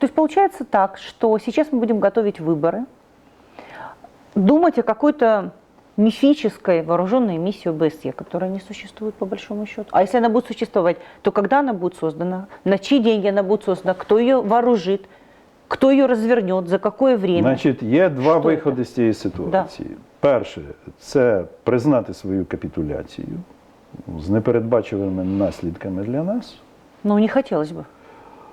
То есть получается так, что сейчас мы будем готовить выборы, думать о какой-то мифической вооруженной миссии ОБСЕ, которая не существует по большому счету. А если она будет существовать, то когда она будет создана, на чьи деньги она будет создана, кто ее вооружит, кто ее развернет, за какое время. Значить, є два Що виходи це? з цієї ситуації. Перше, це признати свою капітуляцію з непередбачуваними наслідками для нас, Ну, не хотелось бы.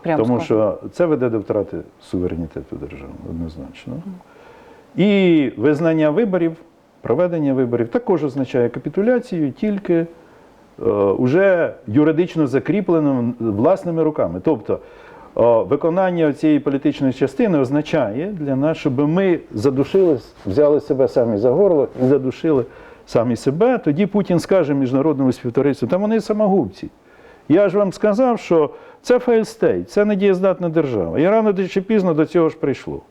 Прямо тому що це веде до втрати суверенітету держави, однозначно. І визнання виборів, проведення виборів також означає капітуляцію, тільки е, уже юридично закріпленим власними руками. Тобто е, виконання цієї політичної частини означає для нас, щоб ми задушили, взяли себе самі за горло і задушили самі себе. Тоді Путін скаже міжнародному співтовариству, та вони самогубці. Я ж вам сказав, що це фейлстейт, це недієздатна держава. І рано чи пізно до цього ж прийшло.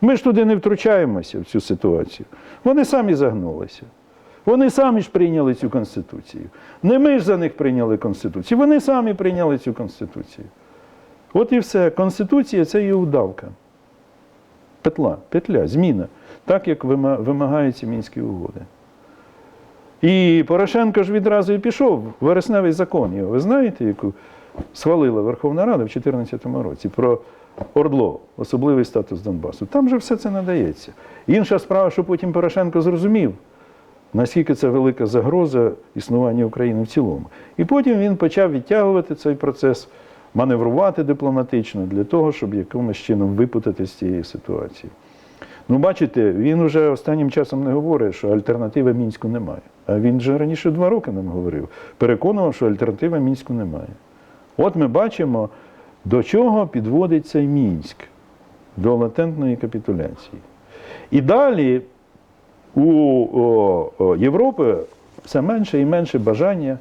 Ми ж туди не втручаємося в цю ситуацію. Вони самі загнулися. Вони самі ж прийняли цю конституцію. Не ми ж за них прийняли конституцію, вони самі прийняли цю конституцію. От і все. Конституція це є удавка. Петла, петля, зміна, так як вимагаються мінські угоди. І Порошенко ж відразу і пішов вересневий закон. Його, ви знаєте, яку схвалила Верховна Рада в 2014 році про Ордло, особливий статус Донбасу. Там же все це надається. Інша справа, що потім Порошенко зрозумів, наскільки це велика загроза існування України в цілому. І потім він почав відтягувати цей процес, маневрувати дипломатично для того, щоб якимось чином випутати з цієї ситуації. Ну, бачите, він уже останнім часом не говорить, що альтернативи Мінську немає. А він же раніше два роки нам говорив, переконував, що альтернативи Мінську немає. От ми бачимо, до чого підводить цей Мінськ, до латентної капітуляції. І далі у о, о, Європи все менше і менше бажання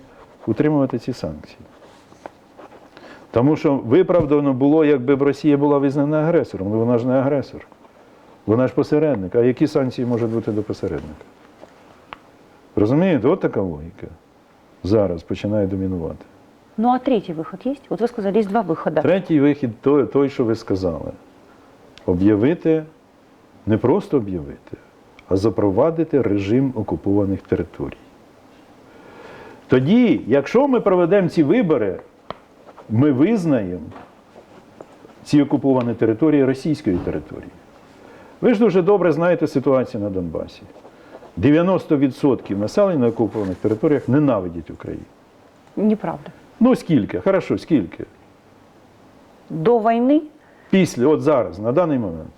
утримувати ці санкції. Тому що виправдано було, якби Росія була визнана агресором, але вона ж не агресор. Вона ж посередник. А які санкції можуть бути до посередника? Розумієте, от така логіка зараз починає домінувати. Ну а третий выход есть? Вот вы сказали, есть два выхода. Третій вихід той, той, що ви сказали. Об'явити, не просто об'явити, а запровадити режим окупованих територій. Тоді, якщо ми проведемо ці вибори, ми визнаємо ці окуповані території російської території. Ви ж дуже добре знаєте ситуацію на Донбасі. 90% населення на окупованих територіях ненавидять Україну. Неправда. Ну скільки? Хорошо, скільки? До війни, Після, от зараз, на даний момент.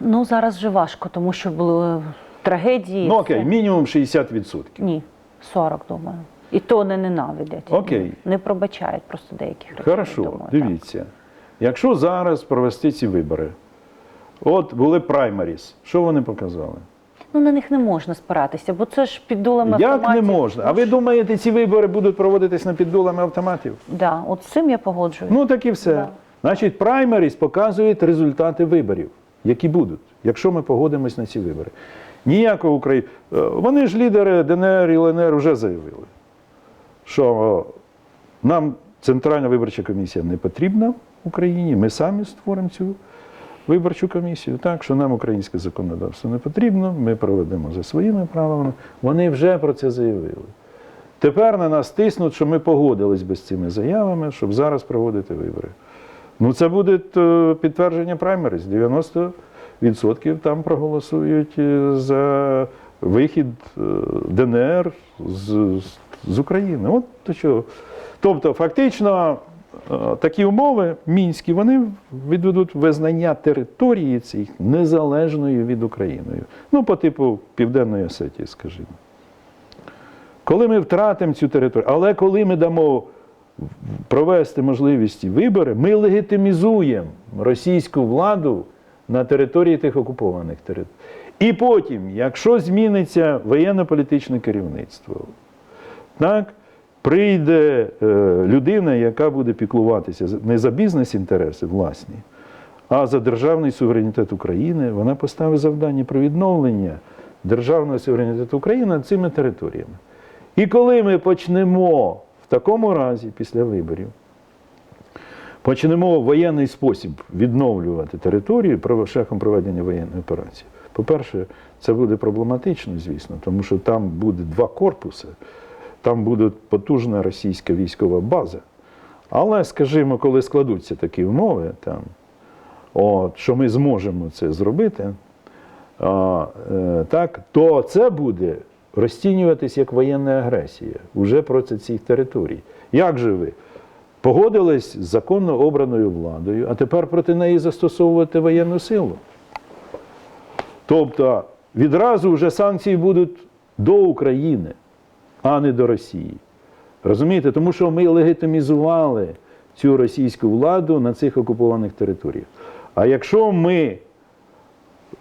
ну зараз вже важко, тому що були трагедії. Ну окей, мінімум 60%. Ні, 40, думаю. І то не ненавидять. Окей. Не пробачають просто деяких речей. Хорошо, думаю, так. дивіться. Якщо зараз провести ці вибори, от були праймаріс, що вони показали? Ну на них не можна спиратися, бо це ж під дулами Як не можна? А ви думаєте, ці вибори будуть проводитись на піддулами автоматів? Да, от з цим я погоджуюсь. Ну так і все. Да. Значить, праймеріс показують результати виборів, які будуть, якщо ми погодимось на ці вибори. Ніякого України. Вони ж лідери ДНР і ЛНР вже заявили, що нам Центральна виборча комісія не потрібна в Україні, ми самі створимо цю виборчу комісію. Так, що нам українське законодавство не потрібно, ми проведемо за своїми правилами. Вони вже про це заявили. Тепер на нас тиснуть, що ми погодились би з цими заявами, щоб зараз проводити вибори. Ну, це буде е, підтвердження праймерис. 90% там проголосують е, за вихід е, ДНР з, з- України. От до чого. Тобто, фактично, такі умови мінські, вони відведуть визнання території цих незалежною від України. Ну, по типу Південної Осетії, скажімо. Коли ми втратимо цю територію, але коли ми дамо провести можливість вибори, ми легітимізуємо російську владу на території тих окупованих територій. І потім, якщо зміниться воєнно-політичне керівництво, так, прийде е, людина, яка буде піклуватися не за бізнес-інтереси власні, а за державний суверенітет України, вона поставить завдання про відновлення державного суверенітету України над цими територіями. І коли ми почнемо в такому разі, після виборів, почнемо в воєнний спосіб відновлювати територію шляхом проведення воєнної операції. По-перше, це буде проблематично, звісно, тому що там буде два корпуси, там буде потужна російська військова база. Але, скажімо, коли складуться такі умови, там, от, що ми зможемо це зробити, а, е, так, то це буде розцінюватись як воєнна агресія уже проти цих територій. Як же ви? Погодились з законно обраною владою, а тепер проти неї застосовувати воєнну силу. Тобто відразу вже санкції будуть до України, а не до Росії. Розумієте? Тому що ми легітимізували цю російську владу на цих окупованих територіях. А якщо ми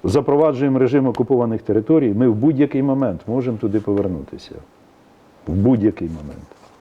запроваджуємо режим окупованих територій, ми в будь-який момент можемо туди повернутися. В будь-який момент.